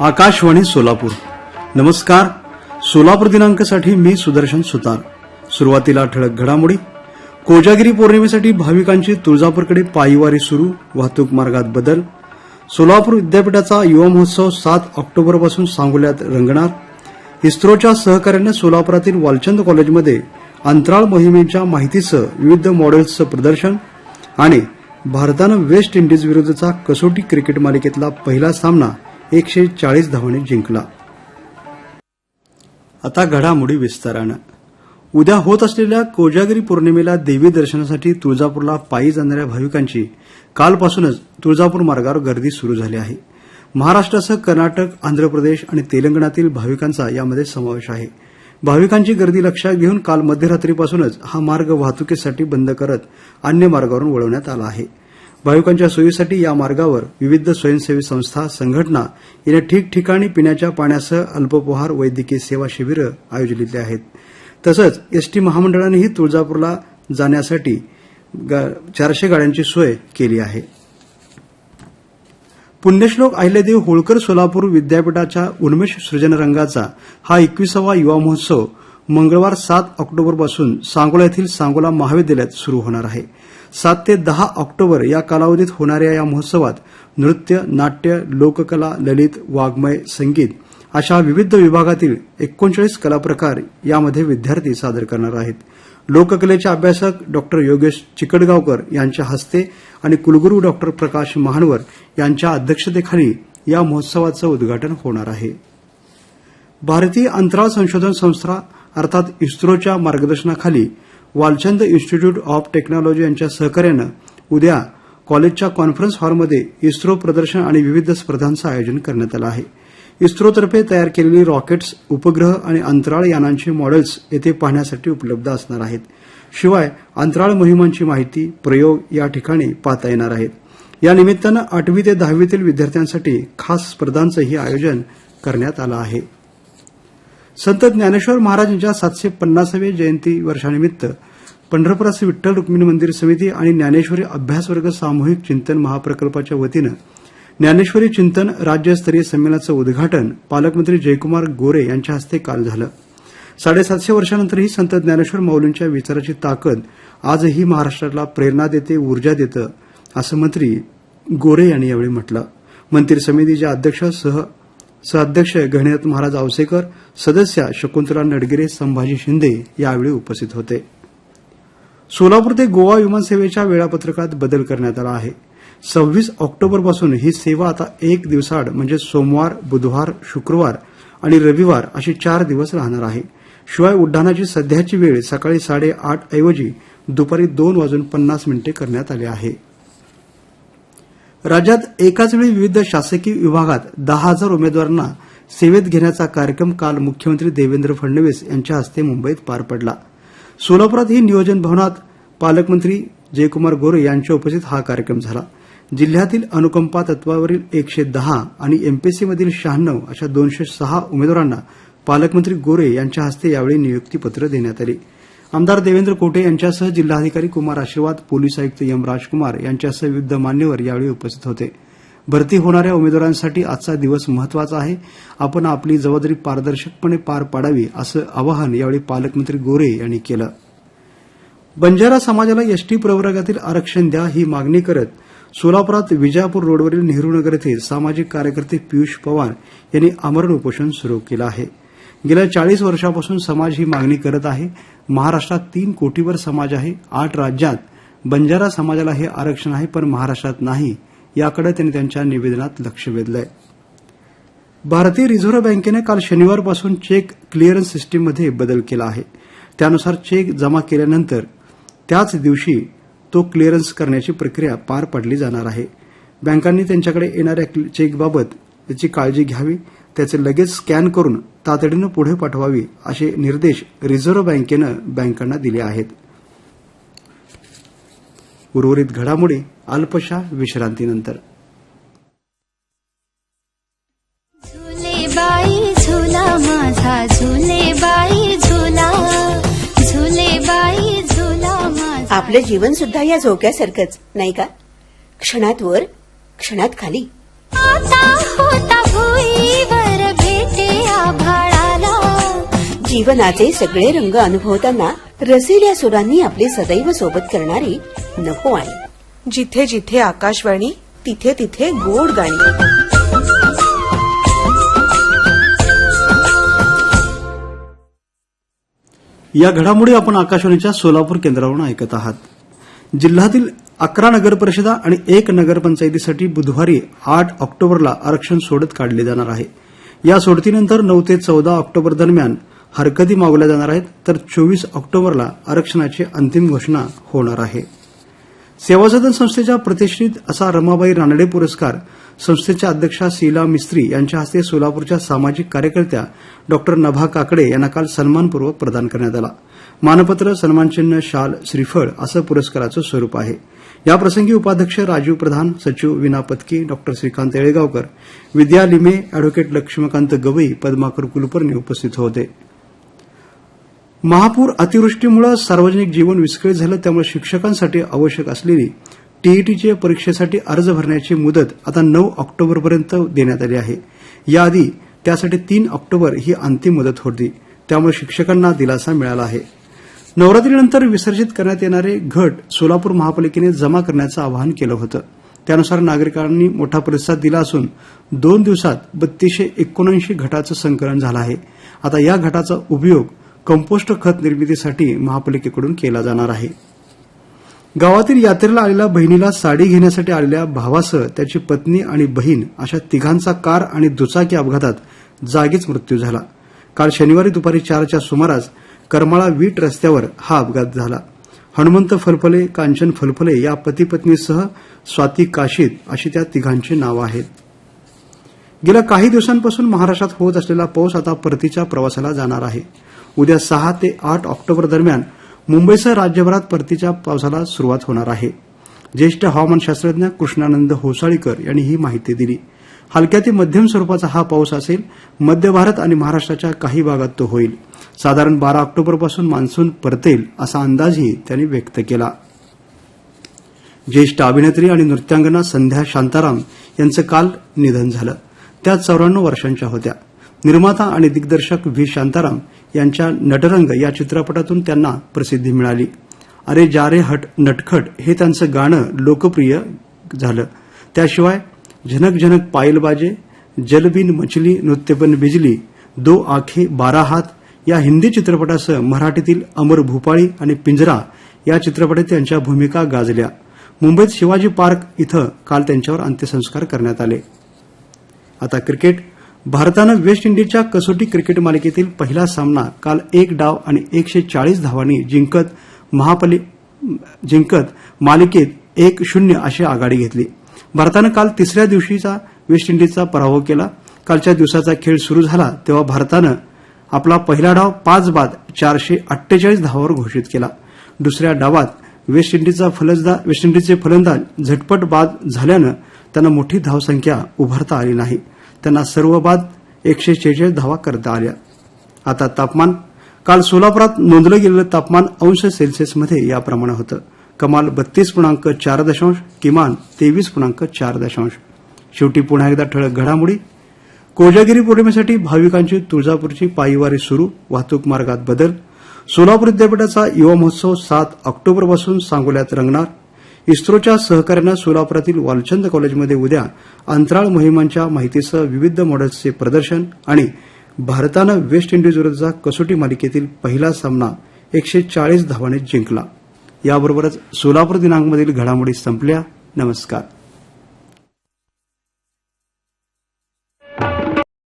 आकाशवाणी सोलापूर. नमस्कार. सोलापूर दिनांकासाठी मी सुदर्शन सुतार. सुरुवातीला ठळक घडामोडी. कोजागिरी पौर्णिमेसाठी भाविकांची तुळजापूरकडे पायीवारी सुरू वाहतूक मार्गात बदल. सोलापूर विद्यापीठाचा युवा महोत्सव सात ऑक्टोबरपासून सांगोल्यात रंगणार. इस्रोच्या सहकार्याने सोलापुरातील वालचंद कॉलेजमध्ये अंतराळ मोहिमेच्या माहितीसह विविध मॉडेल्सचं प्रदर्शन आणि भारतानं वेस्ट इंडिज विरुद्धचा कसोटी क्रिकेट मालिकेतला पहिला सामना एकशे चाळीस धावांनी जिंकला. आता घडामोडी विस्तारानं. उद्या होत असलेल्या कोजागिरी पौर्णिमेला देवी दर्शनासाठी तुळजापूरला पायी जाणाऱ्या भाविकांची कालपासूनच तुळजापूर मार्गावर गर्दी सुरू झाली आहे. महाराष्ट्रासह कर्नाटक आंध्र प्रदेश आणि तेलंगणातील भाविकांचा यामध्ये समावेश आहे. भाविकांची गर्दी लक्षात घेऊन काल मध्यरात्रीपासूनच हा मार्ग वाहतुकीसाठी बंद करत अन्य मार्गावरून वळवण्यात आला आहे. भाविकांच्या सोयीसाठी या मार्गावर विविध स्वयंसेवी संस्था संघटना याने ठिकठिकाणी पिण्याच्या पाण्यासह अल्पोपहार वैद्यकीय सेवा शिबिरं आयोजिली आहेत. तसंच एसटी महामंडळानेही तुळजापूरला जाण्यासाठी चारशे गाड्यांची सोय केली आहे. पुण्यश्लोक अहिल्यादेव होळकर सोलापूर विद्यापीठाच्या उन्मेष सृजनरंगाचा हा एकविसावा युवा महोत्सव मंगळवार सात ऑक्टोबरपासून सांगोला येथील सांगोला महाविद्यालयात सुरू होणार आहे. सात ते दहा ऑक्टोबर या कालावधीत होणाऱ्या या महोत्सवात नृत्य नाट्य लोककला ललित वाङ्मय संगीत अशा विविध विभागातील एकोणचाळीस कलाप्रकार यामध्ये विद्यार्थी सादर करणार आहेत. लोककलेचे अभ्यासक डॉक्टर योगेश चिकटगावकर यांच्या हस्ते आणि कुलगुरू डॉक्टर प्रकाश महानवर यांच्या अध्यक्षतेखाली या महोत्सवाचं उद्घाटन होणार आहे. भारतीय अंतराळ संशोधन संस्था अर्थात इस्रोच्या मार्गदर्शनाखाली वालचंद इन्स्टिट्यूट ऑफ टेक्नॉलॉजी यांच्या सहकार्यानं उद्या कॉलेजच्या कॉन्फरन्स हॉलमध्ये इस्रो प्रदर्शन आणि विविध स्पर्धांचं आयोजन करण्यात आलं आहे. इस्रोतर्फे तयार केलेली रॉकेट्स उपग्रह आणि अंतराळ यानांची मॉडेल्स येथे पाहण्यासाठी उपलब्ध असणार आहेत. शिवाय अंतराळ मोहिमांची माहिती प्रयोग या ठिकाणी पाहता येणार आहेत. या निमित्तानं आठवी ते दहावीतील विद्यार्थ्यांसाठी खास स्पर्धांचंही आयोजन करण्यात आलं आहे. संत ज्ञानेश्वर महाराजांच्या सातशे पन्नासाव्या जयंती वर्षानिमित्त पंढरपुराचे विठ्ठल रुक्मिणी मंदिर समिती आणि ज्ञानेश्वरी अभ्यासवर्ग सामूहिक चिंतन महाप्रकल्पाच्या वतीनं ज्ञानेश्वरी चिंतन राज्यस्तरीय संमेलनाचं उद्घाटन पालकमंत्री जयकुमार गोरे यांच्या हस्ते काल झालं. साडेसातशे वर्षानंतरही संत ज्ञानेश्वर माऊलींच्या विचाराची ताकद आजही महाराष्ट्राला प्रेरणा देते ऊर्जा देतं असं मंत्री गोरे यांनी यावेळी म्हटलं. मंदिर समितीच्या अध्यक्ष सह सहअध्यक्ष गणेश महाराज आवसेकर सदस्या शकुंतला नडगिरे संभाजी शिंदे यावेळी उपस्थित होते. सोलापूर ते गोवा विमानसेवेच्या वेळापत्रकात बदल करण्यात आला आहे. सव्वीस ऑक्टोबरपासून ही सेवा आता एक दिवसाआड म्हणजे सोमवार बुधवार शुक्रवार आणि रविवार अशी चार दिवस राहणार आहे. शिवाय उड्डाणाची सध्याची वेळ सकाळी साडेआठ ऐवजी दुपारी दोन वाजून पन्नास मिनिटे करण्यात आली आहे. राज्यात एकाच वेळी विविध शासकीय विभागात दहा हजार उमेदवारांना सेवेत घेण्याचा कार्यक्रम काल मुख्यमंत्री देवेंद्र फडणवीस यांच्या हस्ते मुंबईत पार पडला. सोलापुरातही नियोजन भवनात पालकमंत्री जयकुमार गोरे यांच्या उपस्थित हा कार्यक्रम झाला. जिल्ह्यातील अनुकंपा तत्वावरील एकशे दहा आणि एमपीएससीमधील शहाण्णव अशा दोनशे सहा उमेदवारांना पालकमंत्री गोरे यांच्या हस्ते यावेळी नियुक्तीपत्र देण्यात आली. आमदार देवेंद्र कोटे यांच्यासह जिल्हाधिकारी कुमार आशीर्वाद पोलीस आयुक्त एम राजकुमार यांच्यासह विविध मान्यवर यावेळी उपस्थित होते. भरती होणाऱ्या उमेदवारांसाठी आजचा दिवस महत्त्वाचा आहे. आपण आपली जबाबदारी पारदर्शकपणे पार पाडावी असं आवाहन यावेळी पालकमंत्री गोरे यांनी केलं. बंजारा समाजाला एसटी प्रवर्गातील आरक्षण द्या ही मागणी करत सोलापुरात विजापूर रोडवरील नेहरूनगर येथे सामाजिक कार्यकर्ते पियुष पवार यांनी आमरण उपोषण सुरू केलं आहे. गेल्या चाळीस वर्षापासून समाज ही मागणी करत आहे. महाराष्ट्रात तीन कोटीवर समाज आहे. आठ राज्यात बंजारा समाजाला हे आरक्षण आहे पण महाराष्ट्रात नाही. याकडे त्यांनी त्यांच्या निवेदनात लक्ष वेधलंय. भारतीय रिझर्व्ह बँकेनं काल शनिवारपासून चेक क्लिअरन्स सिस्टीममध्ये बदल केला आहे. त्यानुसार चेक जमा केल्यानंतर त्याच दिवशी तो क्लिअरन्स करण्याची प्रक्रिया पार पडली जाणार आहे. बँकांनी त्यांच्याकडे येणाऱ्या चेकबाबत याची काळजी घ्यावी त्याचे लगेच स्कॅन करून तातडीनं पुढे पाठवावी असे निर्देश रिझर्व्ह बँकेनं बँकांना दिले आहेत. उर्वरित घडामोडी अल्पशा विश्रांतीनंतर. झुले बाई झुला माझा झुले बाई आपलं जीवन सुद्धा या झोक्यासारखंच नाही का? क्षणात वर क्षणात खाली. आता होता भुईवर भेटे आभाळाला जीवनाचे सगळे रंग अनुभवताना रसिल्या सुरांनी आपले सदैव सोबत करणारी नको आणि. जिथे जिथे आकाशवाणी तिथे तिथे गोड गाणी. या घडामोडी आपण आकाशवाणीच्या सोलापूर केंद्रावरून ऐकत आहात. जिल्ह्यातील अकरा नगरपरिषदा आणि एक नगरपंचायतीसाठी बुधवारी आठ ऑक्टोबरला आरक्षण सोडत काढले जाणार आहे. या सोडतीनंतर नऊ ते चौदा ऑक्टोबर दरम्यान हरकती मागवल्या जाणार आहेत तर चोवीस ऑक्टोबरला आरक्षणाची अंतिम घोषणा होणार आहे. सेवासदन संस्थेच्या प्रतिष्ठित असा रमाबाई रानडे पुरस्कार संस्थेच्या अध्यक्षा शीला मिस्त्री यांच्या हस्ते सोलापूरच्या सामाजिक कार्यकर्त्या डॉक्टर नभा काकडे यांना काल सन्मानपूर्वक प्रदान करण्यात आला. मानपत्र सन्मानचिन्ह शाल श्रीफळ असं पुरस्काराचं स्वरूप आहे. याप्रसंगी उपाध्यक्ष राजीव प्रधान सचिव विना पत्की डॉक्टर श्रीकांत येळेगावकर विद्या लिमे अॅडव्होकेट लक्ष्मीकांत गवई पद्माकर कुलकर्णी उपस्थित होते. महापूर अतिवृष्टीमुळे सार्वजनिक जीवन विस्कळीत झालं त्यामुळे शिक्षकांसाठी आवश्यक असलेली टीईटीच्या परीक्षेसाठी अर्ज भरण्याची मुदत आता नऊ ऑक्टोबरपर्यंत देण्यात आली आहे. याआधी त्यासाठी तीन ऑक्टोबर ही अंतिम मुदत होती. त्यामुळे शिक्षकांना दिलासा मिळाला आहे. नवरात्रीनंतर विसर्जित करण्यात येणारे घट सोलापूर महापालिकेने जमा करण्याचं आवाहन केलं होतं. त्यानुसार नागरिकांनी मोठा प्रतिसाद दिला असून दोन दिवसात बत्तीसशे एकोणऐंशी घटाचं संकलन झालं आहे. आता या घटाचा उपयोग कंपोस्ट खत निर्मितीसाठी महापालिकेकडून केला जाणार आहे. गावातील यात्रेला आलेल्या बहिणीला साडी घेण्यासाठी आलेल्या भावासह त्याची पत्नी आणि बहीण अशा तिघांचा कार आणि दुचाकी अपघातात जागीच मृत्यू झाला. काल शनिवारी दुपारी चारच्या सुमारास करमाळा वीट रस्त्यावर हा अपघात झाला. हनुमंत फलफले कांचन फलफले या पती पत्नीसह स्वाती काशीद अशी त्या तिघांची नावं आहेत. गेल्या काही दिवसांपासून महाराष्ट्रात होत असलेला पाऊस आता परतीच्या प्रवासाला जाणार आहे. उद्या सहा ते आठ ऑक्टोबर दरम्यान मुंबईसह राज्यभरात परतीच्या पावसाला सुरुवात होणार आहे. ज्येष्ठ हवामानशास्त्रज्ञ कृष्णानंद होसाळीकर यांनी ही माहिती दिली. हलक्या ते मध्यम स्वरूपाचा हा पाऊस असेल मध्य भारत आणि महाराष्ट्राच्या काही भागात तो होईल. साधारण बारा ऑक्टोबरपासून मान्सून परतेल असा अंदाजही त्यांनी व्यक्त केला. ज्येष्ठ अभिनेत्री आणि नृत्यांगना संध्या शांताराम यांचं काल निधन झालं. त्या चौऱ्याण्णव वर्षांच्या होत्या. निर्माता आणि दिग्दर्शक व्ही शांताराम यांच्या नटरंग या चित्रपटातून त्यांना प्रसिद्धी मिळाली. अरे जा रे हट नटखट हे त्यांचं गाणं लोकप्रिय झालं. त्याशिवाय झनक झनक पायल बाजे जलबिन मछली नृत्यपन बिजली दो आखे बारा हात या हिंदी चित्रपटासह मराठीतील अमर भूपाळी आणि पिंजरा या चित्रपटात त्यांच्या भूमिका गाजल्या. मुंबईत शिवाजी पार्क इथं काल त्यांच्यावर अंत्यसंस्कार करण्यात आले. आता क्रिकेट भारतानं वेस्ट इंडिजच्या कसोटी क्रिकेट मालिकेतील पहिला सामना काल एक डाव आणि एकशे चाळीस धावांनी जिंकत महापली जिंकत मालिकेत एक शून्य अशी आघाडी घेतली. भारतानं काल तिसऱ्या दिवशीचा वेस्ट इंडिजचा पराभव केला. कालच्या दिवसाचा खेळ सुरू झाला तेव्हा भारतानं आपला पहिला डाव पाच बाद चारशे अठ्ठेचाळीस धावावर घोषित केला. दुसऱ्या डावात वेस्ट इंडिजचा फलंदाज वेस्ट इंडिजचे फलंदाज झटपट बाद झाल्यानं त्यांना मोठी धावसंख्या उभारता आली नाही. त्यांना सर्व बाद एकशे शेहेचाळीस धावा करता आल्या. आता तापमान काल सोलापुरात नोंदलं गेलेलं तापमान अंश सेल्सिअसमध्ये याप्रमाणे होतं. कमाल बत्तीस पूर्णांक चार दशांश किमान तेवीस पूर्णांक चार दशांश. शेवटी पुन्हा एकदा ठळक घडामोडी. कोजागिरी पौर्णिमेसाठी भाविकांची तुळजापूरची पायीवारी सुरू वाहतूक मार्गात बदल. सोलापूर विद्यापीठाचा युवा महोत्सव सात ऑक्टोबरपासून सांगोल्यात रंगणार. इस्रोच्या सहकार्यानं सोलापुरातील वालचंद कॉलेजमध्ये उद्या अंतराळ मोहिमांच्या माहितीसह विविध मॉडेल्सचे प्रदर्शन आणि भारतानं वेस्ट इंडिजविरुद्धचा कसोटी मालिकेतील पहिला सामना एकशे चाळीस धावांनी जिंकला. याबरोबरच सोलापूर दिनांकमधील घडामोडी संपल्या. नमस्कार.